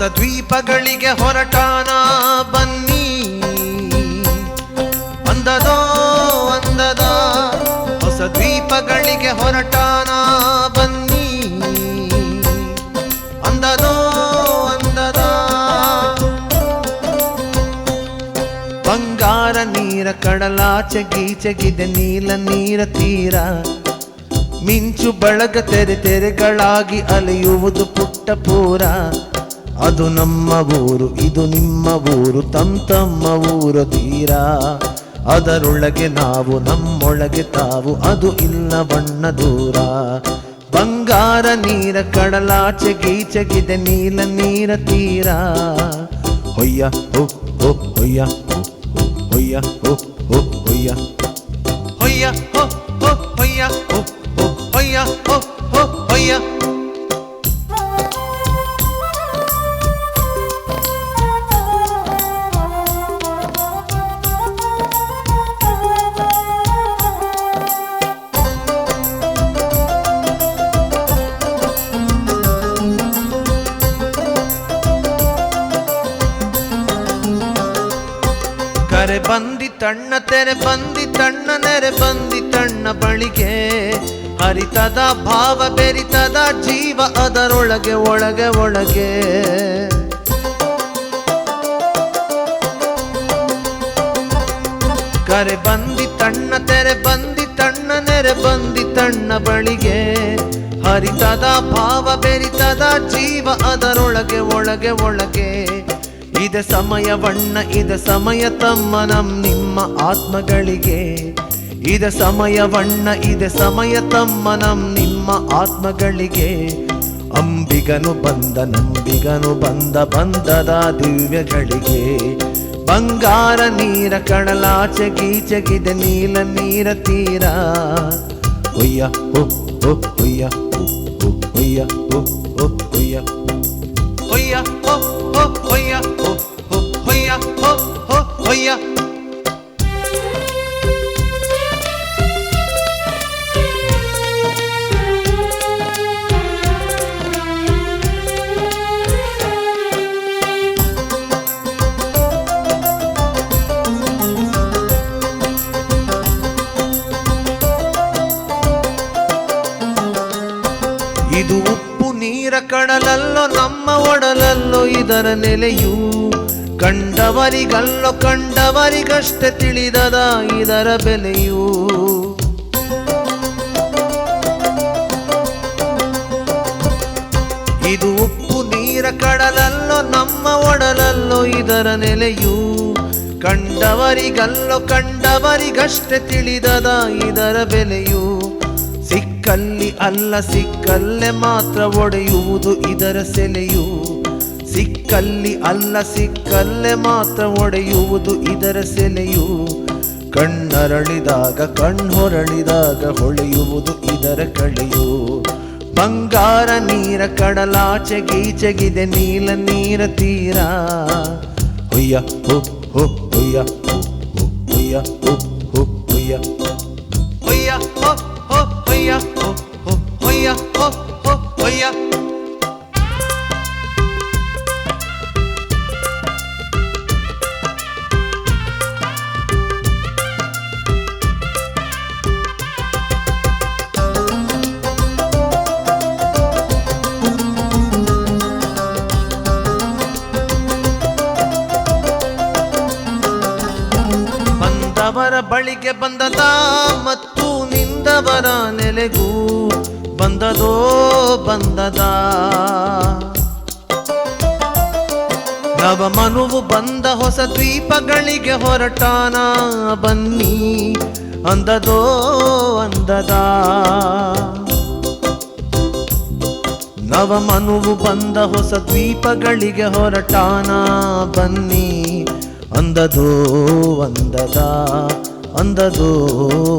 ದ್ವೀಪಗಳಿಗೆ ಹೊರಟಾನ ಬನ್ನಿ. ಅಂದದೋ, ಅಂದದ, ಹೊಸ ದ್ವೀಪಗಳಿಗೆ ಹೊರಟಾನ ಬನ್ನಿ. ಅಂದದೋ, ಅಂದದ, ಬಂಗಾರ ನೀರ ಕಡಲಾಚೆ ಗೀಚೆಗಿದೆ, ನೀಲ ನೀರ ತೀರ. ಮಿಂಚು ಬಳಗ ತೆರೆ ತೆರೆಗಳಾಗಿ ಅಲೆಯುವುದು ಪುಟ್ಟ ಪೂರ. ಅದು ನಮ್ಮ ಊರು, ಇದು ನಿಮ್ಮ ಊರು, ತಮ್ ತಮ್ಮ ಊರು ತೀರ? ಅದರೊಳಗೆ ನಾವು, ನಮ್ಮೊಳಗೆ ತಾವು, ಅದು ಇಲ್ಲ ಬಣ್ಣ ದೂರ. ಬಂಗಾರ ನೀರ, ಕಡಲಾಚೆ ಗೀಚಗಿದೆ, ನೀಲ ನೀರ ತೀರ? ಹೊಯ್ಯ, ಹೋ ಹೊಯ್ಯ ಹೊಯ್ಯ, ಹೋ ಹೋ, ಹೊಯ್ಯ. ಹೊಯ್ಯ, ಹೋ ಹೊಯ್ಯ ಹೋ ಹೊಯ್ಯ ಹೋ, ಹೊಯ್ಯ. ಬಂದಿ ತಣ್ಣ ತೆರೆ, ಬಂದಿ ತಣ್ಣ ನೆರೆ, ಬಂದಿ ತಣ್ಣ ಬಳಿಗೆ. ಹರಿತದ ಭಾವ, ಬೆರಿತದ ಜೀವ ಅದರೊಳಗೆ, ಒಳಗೆ ಒಳಗೆ. ಕರೆ ಬಂದಿ ತಣ್ಣ ತೆರೆ, ಬಂದಿ ತಣ್ಣ ನೆರೆ, ಬಂದಿ ತಣ್ಣ ಬಳಿಗೆ. ಹರಿತದ ಭಾವ, ಬೆರಿತದ ಜೀವ ಅದರೊಳಗೆ, ಒಳಗೆ ಒಳಗೆ. ಇದ ಸಮಯ ಬಣ್ಣ, ಇದ ಸಮಯ ತಮ್ಮ ನಮ್ ನಿಮ್ಮ ಆತ್ಮಗಳಿಗೆ. ಇದ ಸಮಯ ಬಣ್ಣ, ಇದ ಸಮಯ ತಮ್ಮ ನಮ್ ನಿಮ್ಮ ಆತ್ಮಗಳಿಗೆ. ಅಂಬಿಗನು ಬಂದ, ನಂಬಿಗನು ಬಂದ, ಬಂದದ ದಿವ್ಯಗಳಿಗೆ. ಬಂಗಾರ ನೀರ, ಕಡಲಾಚೆ ಗೀಚಗಿದೆ, ನೀಲ ನೀರ ತೀರ. ಹುಯ್ಯ ಹುಯ್ಯ ಹುಯ್ಯ ಹುಯ್ಯ. ಹೋ ಹೋ ಹೊಯ್ಯ ಹೋ ಹೋ ಹೊಯ್ಯ ಹೊಯ್ಯ ಹೋ ಹೋ ಹೊಯ್ಯ ಹೋ ಹೋ ನೀರ ಕಡಲಲ್ಲೋ, ನಮ್ಮ ಒಡಲಲ್ಲೋ ಇದರ ನೆಲೆಯು ಕಂಡವರಿಗಲ್ಲೋ, ಕಂಡವರಿಗಷ್ಟೇ ತಿಳಿದದ ಇದರ ಬೆಲೆಯು. ಇದು ಉಪ್ಪು ನೀರ ಕಡಲಲ್ಲೋ, ನಮ್ಮ ಒಡಲಲ್ಲೋ ಇದರ ನೆಲೆಯು ಕಂಡವರಿಗಲ್ಲೋ, ಕಂಡವರಿಗಷ್ಟೇ ತಿಳಿದದ ಇದರ ಬೆಲೆಯು. ಸಿಕ್ಕಲ್ಲಿ ಅಲ್ಲ, ಸಿಕ್ಕಲ್ಲೇ ಮಾತ್ರ ಒಡೆಯುವುದು ಇದರ ಸೆಲೆಯು. ಸಿಕ್ಕಲ್ಲಿ ಅಲ್ಲ, ಸಿಕ್ಕಲ್ಲೇ ಮಾತ್ರ ಒಡೆಯುವುದು ಇದರ ಸೆಲೆಯು. ಕಣ್ಣರಳಿದಾಗ ಕಣ್ಣೊರಳಿದಾಗ ಹೊಳೆಯುವುದು ಇದರ ಕಳೆಯು. ಬಂಗಾರ ನೀರ ಕಡಲಾಚೆ ಗೀಚೆಗಿದೆ, ನೀಲ ನೀರ ತೀರ. ಹೊಯ್ಯ ಹೊಯ್ಯ, ಹೋ ಹುಯ್ಯ ಹೊಯ್ಯ ಹೋ, ಹೊಯ್ಯ. ಹೊಯ್ಯ, ಹೋ. ಬಳಿಗೆ ಬಂದದ ಮತ್ತು ನಿಂದವರ ನೆಲೆಗೂ ಬಂದದೋ ಬಂದದ. ನವ ಮನುವು ಬಂದ ಹೊಸ ದ್ವೀಪಗಳಿಗೆ ಹೊರಟಾನ, ಬನ್ನಿ ಅಂದದೋ ಅಂದದ. ನವ ಮನುವು ಬಂದ ಹೊಸ ದ್ವೀಪಗಳಿಗೆ ಹೊರಟಾನ, ಬನ್ನಿ ಅಂದದೋ, ಅಂದದ ಅಂದದೋ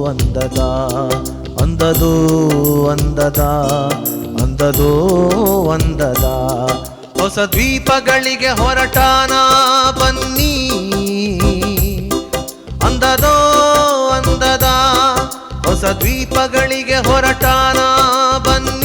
ಅಂದದ ಅಂದದೋ ಅಂದದ ಅಂದದೋ, ಅಂದದ. ಹೊಸ ದ್ವೀಪಗಳಿಗೆ ಹೊರಟಾನ ಬನ್ನಿ. ಅಂದದೋ, ಅಂದದ, ಹೊಸ ದ್ವೀಪಗಳಿಗೆ ಹೊರಟಾನ ಬನ್ನಿ.